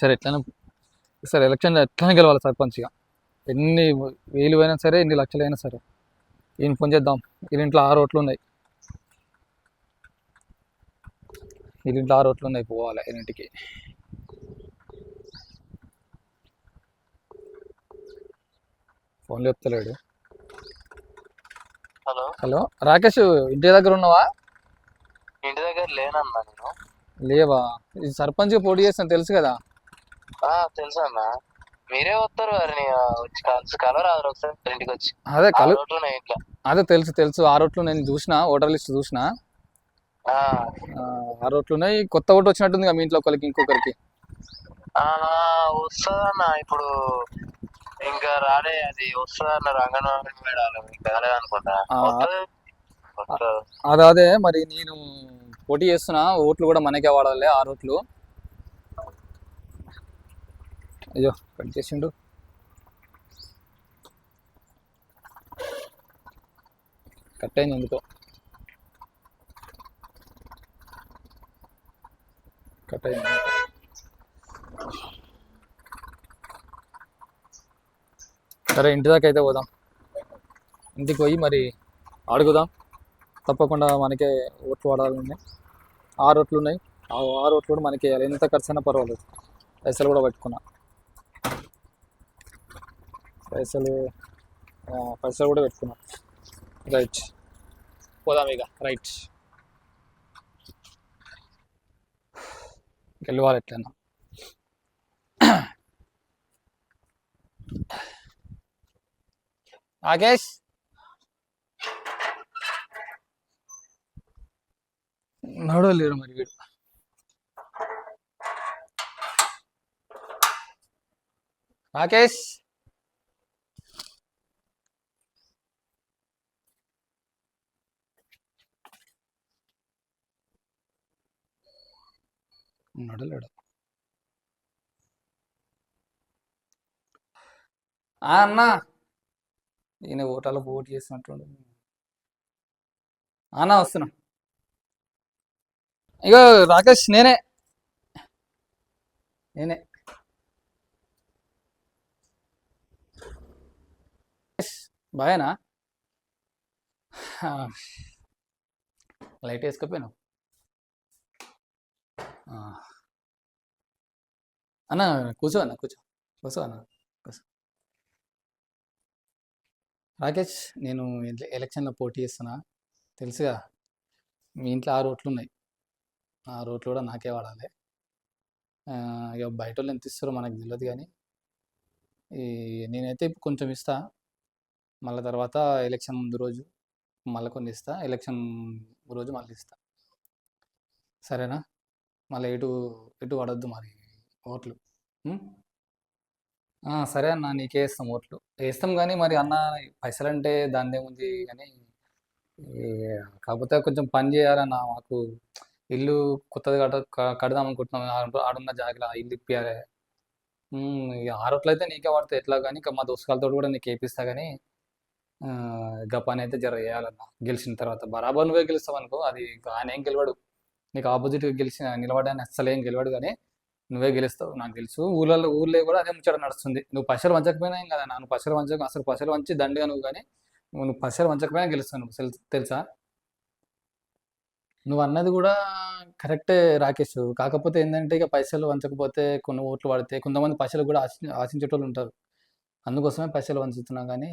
సరే ఎట్లైనా సరే ఎలక్షన్ ఎట్లనే గెలవాలి సర్పంచ్గా ఎన్ని వేలు అయినా సరే ఎన్ని లక్షలు అయినా సరే. ఈయన ఫోన్ చేద్దాం. వీళ్ళ ఇంట్లో ఆరు ఓట్లు ఉన్నాయి. వీళ్ళ ఇంట్లో ఆరు ఓట్లు ఉన్నాయి పోవాలి ఇంటికి ఫోన్ చెప్తలేడు. హలో. హలో రాకేష్ ఇంటి దగ్గర ఉన్నావా? ఇంటి దగ్గర లేనన్నా నేను. లేవా? ఇది సర్పంచ్గా పోటీ చేస్తాను తెలుసు కదా. తెలుసు అన్న? మీరే వస్తారు వారిని వచ్చి కలవరాదు ఒకసారి ఇంటికి వచ్చి? అదే కలు అదే తెలుసు తెలుసు. ఆ రోట్లు నేను చూసిన ఓటర్ లిస్ట్ చూసిన. ఆ, ఆ, ఆ రోట్లు ఉన్నాయి కొత్త ఓటు వచ్చినట్టుంది మీ ఇంట్లో ఒకరికి ఇంకొకరికి. వస్తుందన్న. ఇప్పుడు ఇంకా రాలే అది వస్తుందన్నారు అంగన్వాడీ మేడాలు ఇంకా అనుకుంటా. అదే అదే. మరి నేను పోటీ చేస్తున్నా. ఓట్లు కూడా మనకే వాడాలి ఆ రోట్లు అయ్యో కట్ చేసిండు. కట్ అయింది ఎందుకో. కట్ అయింది సరే ఇంటి దాకా అయితే పోదాం. ఇంటికి పోయి మరి అడుగుదాం. తప్పకుండా మనకే ఓట్లు వాడాలని ఆరు ఓట్లు ఉన్నాయి. ఆ ఆరు ఓట్లు కూడా మనకి వేయాలి. ఎంత ఖర్చు అయినా పర్వాలేదు. పైసలు కూడా పెట్టుకున్నా. పైసలు పైసలు కూడా పెట్టుకున్నా. రైట్ పోదాం ఇక. రైట్ గెలవాలి ఎట్లయినా రాకేష్ నడవలేరు మరి వీడు. రాకేష్ నడలేడు ఆ అన్నా! ఈయన ఓటాలో పోటీ చేస్తున్నట్టుండు అన్నా వస్తున్నా. ఇగో రాకేష్ నేనే. నేనే. బాగానా లైట్ వేసుకపోయాను? అన్న కూర్చో అన్న కూర్చో. కూర్చో అన్న కూర్చో. రాకేష్ నేను ఎలక్షన్లో పోటీ చేస్తున్నా. తెలుసుగా మీ ఇంట్లో ఆరు ఓట్లు ఉన్నాయి. ఆ రోట్లు కూడా నాకే వాడాలి. ఇక బయట వాళ్ళు ఎంత ఇస్తారో మనకు తెలియదు కానీ ఈ నేనైతే ఇప్పుడు కొంచెం ఇస్తా. మళ్ళీ తర్వాత ఎలక్షన్ ముందు రోజు మళ్ళీ కొన్ని ఇస్తా. ఎలక్షన్ రోజు మళ్ళీ ఇస్తా. సరేనా? మళ్ళీ ఎటు ఎటు పడొద్దు మరి. ఓట్లు. సరే అన్న నీకే వేస్తాం ఓట్లు. వేస్తాం కానీ మరి అన్న పైసలు అంటే దాని ఏముంది కానీ ఈ కాకపోతే కొంచెం పని చేయాలన్న మాకు ఇల్లు కొత్తది కడ క- కడదాం అనుకుంటున్నాం. ఆడ- ఆడున్న జాగ్రత్త ఆ ఇల్లు ఇప్పియాలి. ఉమ్, ఇక ఆ రోట్లు అయితే నీకే పడతాయి. ఎట్లా కానీ ఇంకా మా దోస్తులతో కూడా నీకు వేపిస్తా కానీ ఆ, పని అయితే జర చేయాలన్న. గెలిచిన తర్వాత బరాబర్ నువ్వే గెలుస్తావు అనుకో అది ఇక ఆయన ఏం గెలవడు. నీకు ఆపోజిట్గా గెలిచిన నిలబడని అస్సలు ఏం గెలవడు కానీ నువ్వే గెలుస్తావు నాకు తెలుసు. ఊళ్ళలో ఊళ్ళో కూడా అదే ముచ్చట నడుస్తుంది. నువ్వు పశువులు వంచకపోయినా ఏం కదా నువ్వు పశువులు వంచక అసలు పశువులు వంచి దండిగా నువ్వు కానీ నువ్వు పశువులు వంచకపోయినా గెలుస్తావు నువ్వు. తెలు- తెలుసా? నువ్వు అన్నది కూడా కరెక్టే రాకేష్. కాకపోతే ఏంటంటే ఇక పైసలు వంచకపోతే కొన్ని ఓట్లు పడితే కొంతమంది పైసలు కూడా ఆశి ఆశించేటోళ్ళు ఉంటారు. అందుకోసమే పైసలు వంచుతున్నాం కానీ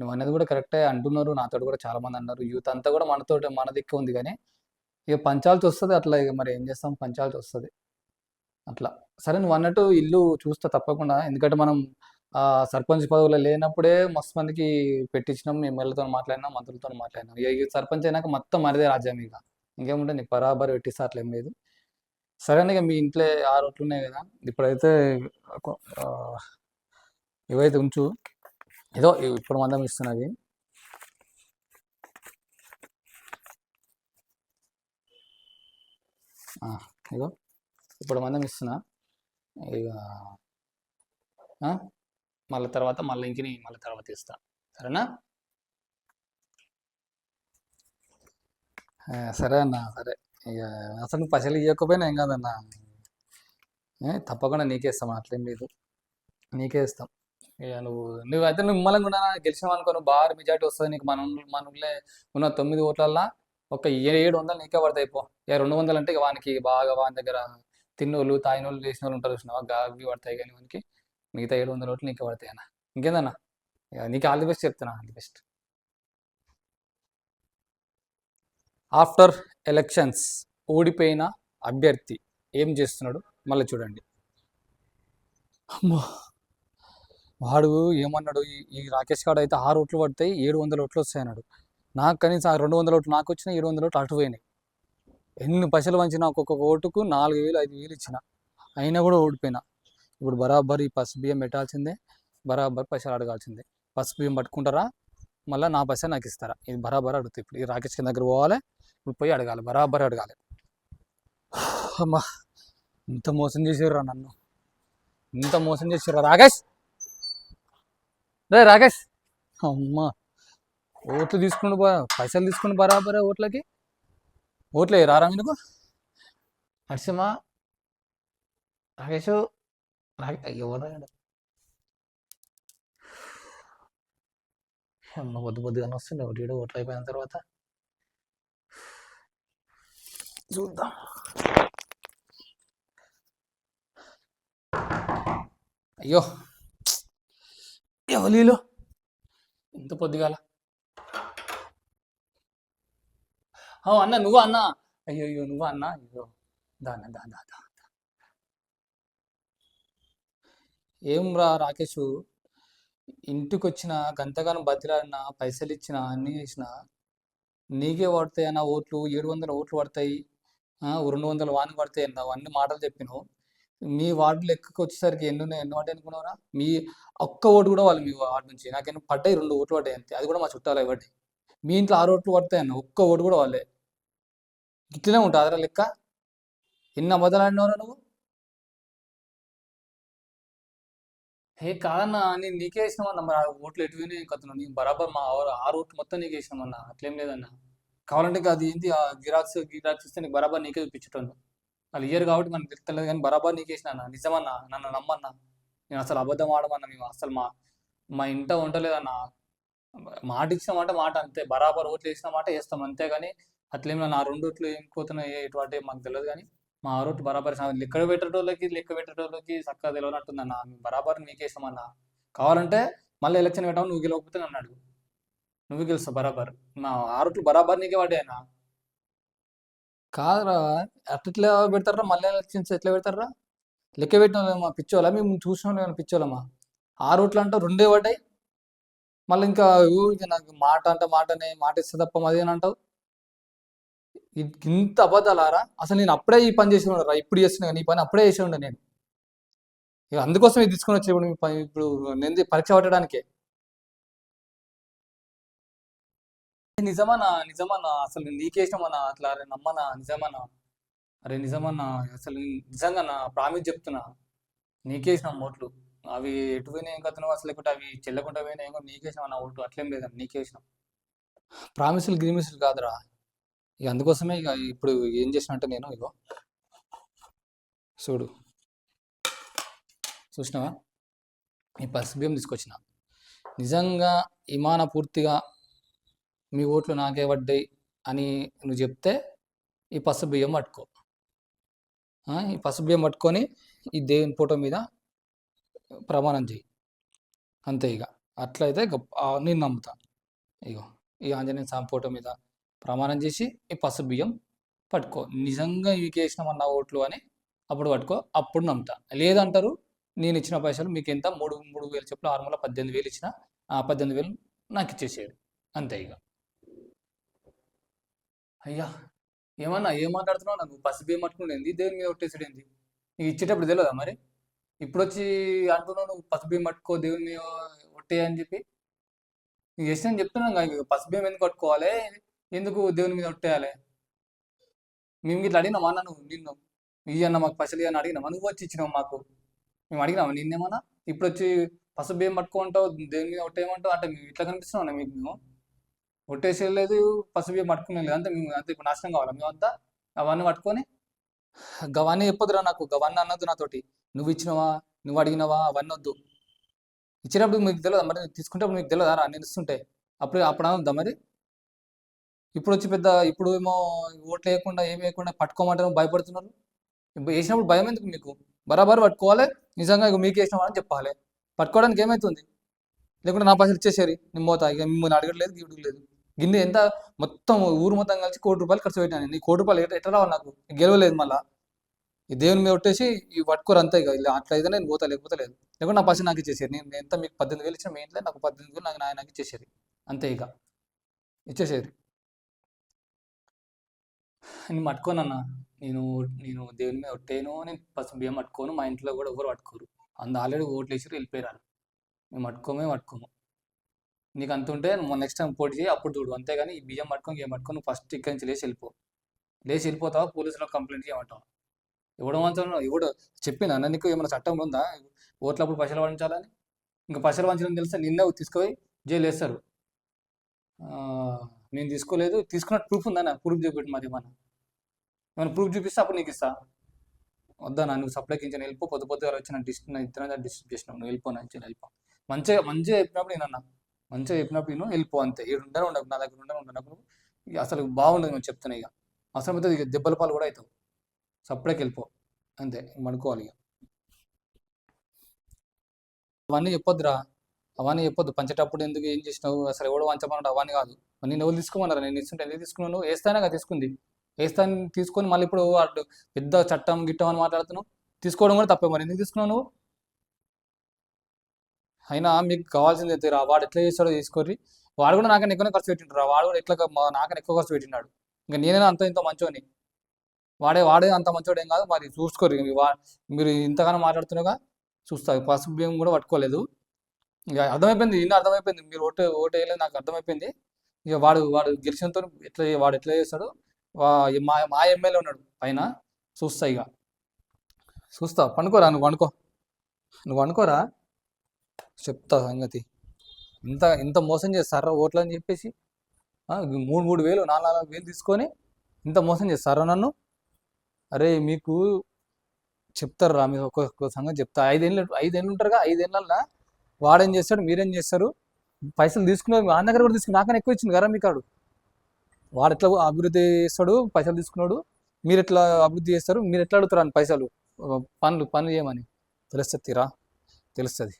నువ్వు అన్నది కూడా కరెక్టే అంటున్నారు. నాతో కూడా చాలా మంది అన్నారు. యూత్ అంతా కూడా మనతో మన దిక్కు ఉంది కానీ ఇక పంచాల్సి వస్తుంది అట్లా ఇక మరి ఏం చేస్తాం? పంచాల్సి వస్తుంది. అట్లా. సరే నువ్వు అన్నట్టు ఇల్లు చూస్తా తప్పకుండా. ఎందుకంటే మనం ఆ సర్పంచ్ పదవులు లేనప్పుడే మస్తు మందికి పెట్టించినాం. ఎమ్మెల్యేతో మాట్లాడినాం మంత్రులతో మాట్లాడినాం. ఇక ఈ సర్పంచ్ అయినాక మొత్తం మనదే రాజ్యం ఇక ఇంకేముంటే నీకు బరాబర్ పెట్టిస్తా అట్లా ఏం లేదు. సరే ఇక మీ ఇంట్లో ఆరు రోట్లు ఉన్నాయి కదా? ఇప్పుడైతే ఆ, ఇవైతే ఉంచు. ఏదో ఇప్పుడు మందం ఇస్తున్నది ఆ, ఇగో. ఇప్పుడు మందం ఇస్తున్నా. ఇక ఆ, మళ్ళీ తర్వాత మళ్ళీ ఇంకిని మళ్ళీ తర్వాత ఇస్తా. సరేనా? సరే అన్న సరే. ఇక అసలు నువ్వు పైసలు ఇవ్వకపోయినా ఏం కాదన్న? ఏ, తప్పకుండా నీకే ఇస్తాం అట్లేం లేదు. నీకే ఇస్తాం. ఇక నువ్వు నువ్వైతే నువ్వు మిమ్మల్ని కూడా గెలిచినావు అనుకో నువ్వు బాగా మెజార్టీ వస్తుంది నీకు. మన మనలే మన ఊళ్ళో ఉన్న తొమ్మిది ఓట్లల్లో ఒక ఏడు వందలు నీకే పడతాయి పో. ఇక రెండు వందలు అంటే ఇక వానికి బాగా వాని దగ్గర తిన్నోళ్ళు తాయినోళ్ళు చేసిన వాళ్ళు ఉంటారు చూసినావా? గావి పడతాయి కానీ మనకి మిగతా ఏడు వందల ఓట్లు నీకే పడతాయి అన్న. ఇంకేందన్నా? ఇక నీకు ఆల్ ది బెస్ట్ చెప్తున్నా all the best. After elections ఓడిపోయిన అభ్యర్థి ఏం చేస్తున్నాడు? మళ్ళీ చూడండి. అమ్మో! వాడు ఏమన్నాడు? ఈ రాకేష్ గాడు అయితే ఆరు ఓట్లు పడతాయి ఏడు వందల ఓట్లు వస్తాయి అన్నాడు. నాకు కనీసం రెండు వందల ఓట్లు నాకు వచ్చిన ఏడు వందల ఓట్లు అటు పోయినాయి. ఎన్ని పైసలు వంచినా ఒక్కొక్క ఓటుకు నాలుగు వేలు ఐదు వేలు ఇచ్చిన. అయినా కూడా ఓడిపోయినా. ఇప్పుడు బరాబర్ ఈ పసుపు బియ్యం పెట్టాల్సిందే బరాబర్ పైసలు అడగాల్సిందే. పసుపు బియ్యం పట్టుకుంటారా? మళ్ళీ నా పైసలు నాకు ఇస్తారా? ఇది బరాబర్ అడుగుతుంది ఇప్పుడు. ఈ రాకేష్ కింద దగ్గర పోవాలి ఇప్పుడు పోయి అడగాలి బరాబర్ అడగాలి. అమ్మా ఇంత మోసం చేసారురా నన్ను. ఇంత మోసం చేసారా రాకేష్? రే రాకేష్! అమ్మా ఓట్లు తీసుకుని బా పైసలు తీసుకుని బరాబరే ఓట్లకి. ఓట్లే రారా మీకు నరసింహ రాకేష్ ఎవరు అమ్మ పొద్దు పొద్దుగానే వస్తుంది ఒకటి ఏడు ఓట్లు అయిపోయిన తర్వాత చూద్దాం. అయ్యో ఎవలీలో ఇంత పొద్దుగాల ఓ అన్న నువ్వు అన్న? అయ్యో అయ్యో నువ్వు అన్న? అయ్యో దా దా దా దా ఏం రా రాకేష్ ఇంటికి వచ్చిన గంతగానం బతిలాడినా పైసలు ఇచ్చిన అన్ని చేసిన నీకే పడతాయి అన్న ఓట్లు ఏడు వందల ఓట్లు పడతాయి. రెండు వందల వాన పడతాయి అన్నావు అన్ని మాటలు చెప్పినావు. మీ వార్డు లెక్కకి వచ్చేసరికి ఎన్ని ఉన్నాయి ఎన్ని పడ్డాయి అనుకున్నారా మీ ఒక్క ఓటు కూడా వాళ్ళు మీ వార్డు నుంచి నాకేమో పడ్డాయి రెండు ఓట్లు పడ్డాయి అంతే. అది కూడా మా చుట్టాలు ఇవ్వండి మీ ఇంట్లో ఆరు ఓట్లు పడతాయి అన్న ఒక్క ఓటు కూడా వాళ్ళే. ఇట్లనే ఉంటుంది అదరా లెక్క? ఎన్ని అబద్ధాలు నువ్వు? హే కాదన్నా నేను నీకే వేసినామన్నా మరి ఆ ఓట్లు ఎటు కథను నేను బరాబర్ మా ఆరు రూట్ ఓట్లు మొత్తం నీకే వేసినామన్నా అట్లేం లేదన్నా. కావాలంటే అది ఏంటి ఆ గిరాక్స్ గిరాక్స్ ఇస్తే నీకు బరాబర్ నీకే చూపించటోను వాళ్ళు ఇయ్యరు కాబట్టి మనకు తెలియదు కానీ బరాబర్ నీకే వేసినా నిజమన్నా? నన్ను నమ్మన్నా? నేను అసలు అబద్ధం ఆడమన్నా మేము? అసలు మా మా ఇంట ఉండలేదన్నా మాట ఇచ్చిన మాట మాట అంతే. బరాబర్ ఓట్లు వేసిన మాట వేస్తాం అంతేగాని అట్లేం నా రెండు ఓట్లు ఏం ఎటు అంటే మాకు తెలియదు కానీ మా ఆ రోడ్డు బరాబర్ లెక్క పెట్టేటోళ్ళకి లెక్క పెట్టేటోళ్ళకి చక్కగా తెలియనట్టుందన్న అన్న. బరాబర్ నీకేసామన్నా కావాలంటే మళ్ళీ ఎలక్షన్ పెట్టావు నువ్వు గెలవకపోతే నన్ను అడుగు. నువ్వు గెలుస్తావు బరాబర్. నా ఆ రోడ్లు బరాబర్ నీకే పడ్డాయనా కాదురా. అట్లా పెడతారా? మళ్ళీ ఎలక్షన్స్ ఎట్లా పెడతారా? లెక్క పెట్టిన మా పిచ్చోళ్ళ? మేము చూసిన వాళ్ళు పిచ్చోళ్ళమా? ఆ రూట్లో అంటే రెండే పడ్డాయి. మళ్ళీ ఇంకా నాకు మాట అంటే మాటనే మాట ఇస్తే తప్ప అది అని అంటావు? ఇంత అబద్ధాలారా? అసలు నేను అప్పుడే ఈ పని చేసి రా. ఇప్పుడు చేస్తున్నా కానీ ఈ పని అప్పుడే చేసి ఉండే నేను. ఇక అందుకోసం ఇది తీసుకొని వచ్చి ఇప్పుడు పని- ఇప్పుడు నేను పరీక్ష పట్టడానికే. నిజమన్నా నిజమన్నా? అసలు నీకేసినామన్నా అట్లా అరే నమ్మనా? నిజమన్నా? అరే నిజమన్నా? అసలు నిజంగా నా ప్రామిస్ చెప్తున్నా. నీకేసినాం ఓట్లు. అవి ఎటు పోయినా ఏం కథను అసలు లేకుంటే అవి చెల్లకుండా పోయినా ఏమో నీకేసినాం అన్న ఓట్లు అట్లేం లేదన్న. నీకేసినాం ప్రామిసులు గ్రీమిసులు కాదురా. ఇక అందుకోసమే ఇక ఇప్పుడు ఏం చేసినట్టే నేను ఇగో. చూడు. చూసినావా? ఈ పసుపు బియ్యం తీసుకొచ్చిన. నిజంగా ఇమాన పూర్తిగా మీ ఓట్లు నాకే పడ్డాయి అని నువ్వు చెప్తే ఈ పసుపు బియ్యం పట్టుకో ఈ పసుపు బియ్యం పట్టుకొని ఈ దేవుని ఫోటో మీద ప్రమాణం చేయి అంతే ఇక. అట్లయితే గొప్ప నేను నమ్ముతా. ఇగో. ఈ ఆంజనేయ స్వామి ఫోటో మీద ప్రమాణం చేసి ఈ పసుపు బియ్యం పట్టుకో. నిజంగా ఇవికి వేసినామన్న ఓట్లు అని అప్పుడు పట్టుకో. అప్పుడు నమ్ముతా. లేదంటారు నేను ఇచ్చిన పైసలు మీకు ఎంత? మూడు మూడు వేలు చెప్పులు ఆరు మూల పద్దెనిమిది వేలు ఇచ్చిన ఆ పద్దెనిమిది వేలు నాకు ఇచ్చేసేది అంతే ఇక అయ్యా ఏమన్నా ఏం మాట్లాడుతున్నావు నువ్వు పసుపు బియ్యం పట్టుకునేది దేవుని మీద ఒట్టేసాడు ఏంది? నీకు ఇచ్చేటప్పుడు తెలియదా మరి? ఇప్పుడు వచ్చి అంటున్నావు నువ్వు పసుపు బియ్యం పట్టుకో దేవుని మీద ఒట్టే చెప్పి. నీకు చేసిన చెప్తున్నాను ఇక పసుపు బియ్యం ఎందుకు పట్టుకోవాలి? ఎందుకు దేవుని మీద ఒట్టేయాలి? మేము ఇట్లా అడిగినామా అన్న నువ్వు? నిన్ను. ఈ మాకు పైసలు అని అడిగినామా? నువ్వు వచ్చి ఇచ్చినావు మాకు. మేము అడిగినామా? నిన్నేమన్నా? ఇప్పుడు వచ్చి పసుపు ఏం పట్టుకుంటావు దేవుని మీద ఒట్టేయమంటావు అంటే మేము ఇట్లా కనిపిస్తున్నాం మీకు మేము. ఒట్టేసేయలేదు పసుపు ఏం పట్టుకునే లేదు. అంతే మేము అంతే ఇప్పుడు నాశనం కావాలి? మేమంతా అవన్నీ పట్టుకొని గవన్నీ చెప్పొద్దురా నాకు. గవన్నీ అన్నది నాతోటి. నువ్వు ఇచ్చినవా? నువ్వు అడిగినవా? అవన్నీ వద్దు. ఇచ్చినప్పుడు మీకు తెలియదు మరి? తీసుకుంటే మీకు తెలియదా రా? నేను ఇస్తుంటే. అప్పుడు అప్పుడు అనొద్దా మరి? ఇప్పుడు వచ్చి పెద్ద ఇప్పుడు ఏమో ఓట్లు వేయకుండా ఏం వేయకుండా పట్టుకోమంటారు భయపడుతున్నారు? వేసినప్పుడు భయం ఎందుకు మీకు? బరాబర్ పట్టుకోవాలి నిజంగా ఇక మీకు వేసిన అని చెప్పాలి. పట్టుకోవడానికి ఏమవుతుంది లేకుంటే నా పైసలు ఇచ్చేసేరి నిమ్మోతా పోతా. ఇక మిమ్మల్ని అడగట్లేదు గిడుగు లేదు గిన్నె ఎంత మొత్తం ఊరు మొత్తం కలిసి కోటి రూపాయలు ఖర్చు పెట్టాను నీ కోటి రూపాయలు ఎట్లా ఎట్లా రావాలి నాకు? గెలవలేదు మళ్ళా. ఈ దేవుని మీద కొట్టేసి ఈ పట్టుకోరు అంతే ఇక ఇలా అట్లా అయితే నేను పోతా లేకపోతే లేదు. లేకుంటే నా పైసలు నాకు ఇచ్చేసేది నేను ఎంత మీకు పద్దెనిమిది వేలు ఇచ్చిన మీ ఇంట్లో నాకు పద్దెనిమిది వేలు నాకు నాకు ఇచ్చేసేది అంతే ఇక ఇచ్చేసేది నేను పట్టుకోనన్నా నేను నేను దేవుని మీద ఒట్టేను నేను పసుపు బియ్యం పట్టుకోను. మా ఇంట్లో కూడా ఎవరు పట్టుకోరు. అందు ఆల్రెడీ ఓట్లు వేసి వెళ్ళిపోయారు మేము పట్టుకోమే. పట్టుకోము నీకు అంత ఉంటే నెక్స్ట్ టైం పోటీ చేయి అప్పుడు చూడు. అంతేగాని ఈ బియ్యం పట్టుకొని ఏం పట్టుకొని నువ్వు ఫస్ట్ ఇక్కడి నుంచి లేచి వెళ్ళిపో. లేచి వెళ్ళిపోతావా? పోలీసులకు కంప్లైంట్ చేయమంటావు? ఇవ్వడం అంతా ఎవడు చెప్పినా? నీకు ఏమైనా చట్టం ఉందా? ఓట్లప్పుడు పైసలు వంచాలని ఇంకా పైసలు వంచడం తెలిస్తే నిన్నే తీసుకుపోయి జైలు వేస్తారు. ఆ, నేను తీసుకోలేదు తీసుకున్న ప్రూఫ్ ఉందా ప్రూఫ్ చూపెట్టు మరి ఏమన్నా. ఏమైనా ప్రూఫ్ చూపిస్తే అప్పుడు నీకు ఇస్తా. వద్దా నువ్వు సప్లైకి ఇంచిన వెళ్ళిపో పొద్దు పొద్దు వచ్చిన డిస్ట్ ఇద్దరు డిస్ట్రిక్ చేసినావు. నువ్వు వెళ్ళిపో నా వెళ్ళిపో. మంచిగా మంచిగా చెప్పినప్పుడు నేను మంచిగా చెప్పినప్పుడు నేను వెళ్ళిపో అంతే. ఇక్కడ ఉండను ఉండకు నా దగ్గర ఉండను ఉండకు ఇక అసలు బాగుండదు నేను చెప్తున్నా ఇక. అసలు అయితే ఇక దెబ్బల పాలు కూడా అవుతావు. సప్లైకి వెళ్ళిపో. అంతే మడుకోవాలి ఇక. అవన్నీ చెప్పొద్దురా. అవన్నీ చెప్పొద్దు. పంచేటప్పుడు ఎందుకు ఏం చేసినావు? అసలు ఎవడో వంచమన్నాడు అవన్నీ కాదు. నేను ఎవరు తీసుకోమన్నారు? నేను ఇస్తుంటే ఎందుకు తీసుకున్నాను వేస్తానే కదా తీసుకుంది. వేస్తాను తీసుకొని మళ్ళీ ఇప్పుడు వాడు పెద్ద చట్టం గిట్టం అని మాట్లాడుతున్నావు? తీసుకోవడం కూడా తప్పే. మరి ఎందుకు తీసుకున్నావు అయినా మీకు కావాల్సింది అయితే రా. వాడు ఎట్లా చేస్తాడో తీసుకోర్రి. వాడు కూడా నాకన్నా ఎక్కువనే ఖర్చు పెట్టిండు రా. వాడు కూడా ఎట్లా నాకన్నా ఎక్కువ ఖర్చు పెట్టినాడు ఇంకా నేనే అంత ఇంత మంచోని వాడే వాడే అంత మంచోడు ఏం కాదు. మరి చూసుకోర్రి. మీరు ఇంతగానో మాట్లాడుతున్నాగా చూస్తా. పసుపు బియ్యం కూడా పట్టుకోలేదు. ఇక అర్థమైపోయింది ఇన్న అర్థమైపోయింది. మీరు ఓటు ఓటు వేయలేదు నాకు అర్థమైపోయింది. ఇక వాడు వాడు గెలిచినతో ఎట్లా వాడు ఎట్లా చేస్తాడు? వా మా మా ఎమ్మెల్యే ఉన్నాడు పైన చూస్తా ఇక. చూస్తా పండుకోరా నువ్వు పండుకో. నువ్వు పండుకోరా? చెప్తా సంగతి. ఇంత ఇంత మోసం చేస్తారా ఓట్లు అని చెప్పేసి? మూడు మూడు వేలు నాలుగు నాలుగు వేలు తీసుకొని ఇంత మోసం చేస్తారా నన్ను? అరే మీకు చెప్తారా మీరు ఒక్కొక్క సంగతి చెప్తా. ఐదేళ్ళు ఐదేళ్ళు ఉంటారుగా ఐదేళ్ళ వాడేం చేస్తాడు మీరేం చేస్తారు? పైసలు తీసుకున్నారు మా దగ్గర కూడా తీసుకుని నాకన్నా ఎక్కువ ఇచ్చింది కదా మీకు కాడు. వాడు ఎట్లా అభివృద్ధి చేస్తాడు? పైసలు తీసుకున్నాడు మీరు ఎట్లా అభివృద్ధి చేస్తారు? మీరు ఎట్లా అడుగుతారు అని పైసలు? పనులు పనులు చేయమని. తెలుస్తుంది తీరా? తెలుస్తుంది.